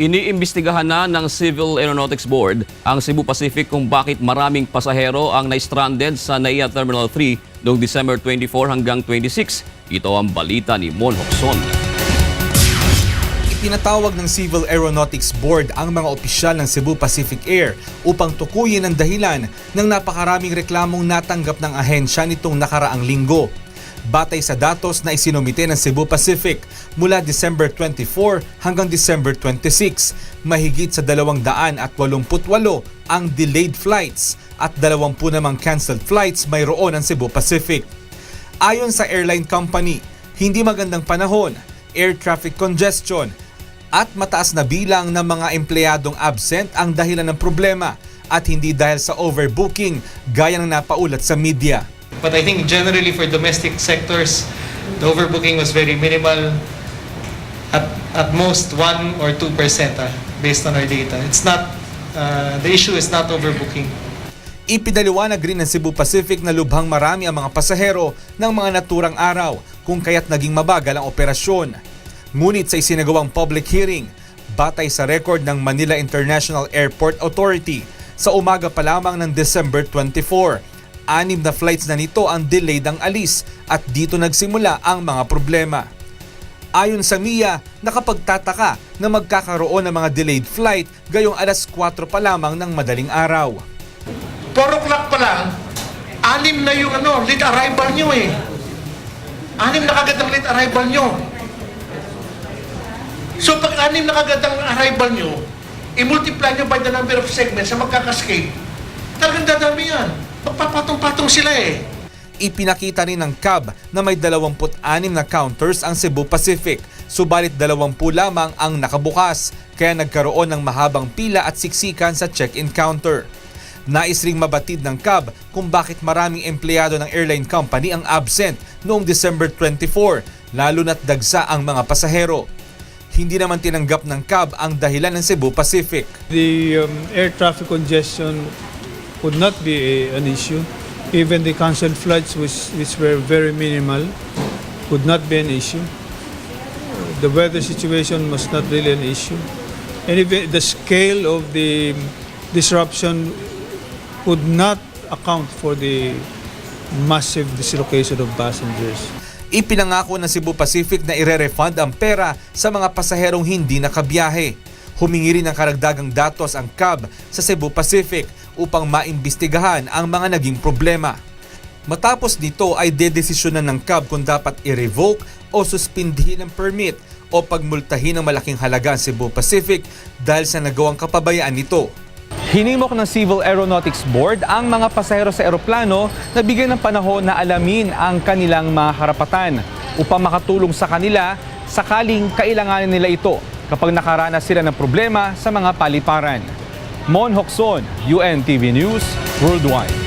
Iniimbestigahan na ng Civil Aeronautics Board ang Cebu Pacific kung bakit maraming pasahero ang na-stranded sa NAIA Terminal 3 noong December 24 hanggang 26. Ito ang balita ni Mon Hokson. Itinatawag ng Civil Aeronautics Board ang mga opisyal ng Cebu Pacific Air upang tukuyin ang dahilan ng napakaraming reklamong natanggap ng ahensya nitong nakaraang linggo. Batay sa datos na isinumite ng Cebu Pacific mula December 24 hanggang December 26, mahigit sa 288 ang delayed flights at 20 namang canceled flights mayroon ang Cebu Pacific. Ayon sa airline company, hindi magandang panahon, air traffic congestion, at mataas na bilang ng mga empleyadong absent ang dahilan ng problema at hindi dahil sa overbooking gaya ng napaulat sa media. But I think generally for domestic sectors, the overbooking was very minimal. At, at most 1 or 2% ah, based on our data. It's not, uh, the issue is not overbooking. Ipinaliwanag rin ng Cebu Pacific na lubhang marami ang mga pasahero ng mga naturang araw kung kaya't naging mabagal ang operasyon. Ngunit sa isinagawang public hearing, batay sa record ng Manila International Airport Authority, sa umaga pa lamang ng December 24, anim na flights na nito ang delayed ang alis at dito nagsimula ang mga problema. Ayon sa MIA, nakapagtataka na magkakaroon ng mga delayed flight gayong alas 4 pa lamang ng madaling araw. 4 o'clock pa lang, anim na yung ano, late arrival nyo eh. Anim na kagad ang late arrival nyo. So pag anim na kagad ang arrival nyo, i-multiply nyo by the number of segments na magkakascade, talagang dadami yan. Magpapatong-patong sila eh. Ipinakita rin ng CAB na may 26 na counters ang Cebu Pacific, subalit 20 lamang ang nakabukas, kaya nagkaroon ng mahabang pila at siksikan sa check-in counter. Nais ring mabatid ng CAB kung bakit maraming empleyado ng airline company ang absent noong December 24, lalo na't dagsa ang mga pasahero. Hindi naman tinanggap ng CAB ang dahilan ng Cebu Pacific. The um, air traffic congestion would not be a, an issue. Even the canceled flights, which, which were very minimal, would not be an issue. The weather situation was not really an issue. And even the scale of the disruption would not account for the massive dislocation of passengers. Ipinangako ng Cebu Pacific na ire-refund ang pera sa mga pasaherong hindi nakabiyahe. Humingi rin ng karagdagang datos ang CAB sa Cebu Pacific upang maimbestigahan ang mga naging problema. Matapos nito ay dedesisyonan ng CAB kung dapat i-revoke o suspindihin ang permit o pagmultahin ng malaking halaga ang Cebu Pacific dahil sa nagawang kapabayaan nito. Hinimok ng Civil Aeronautics Board ang mga pasahero sa eroplano na bigyan ng panahon na alamin ang kanilang mga karapatan upang makatulong sa kanila sakaling kailanganin nila ito kapag nakaranas sila ng problema sa mga paliparan. Mon Hokson, UNTV News, Worldwide.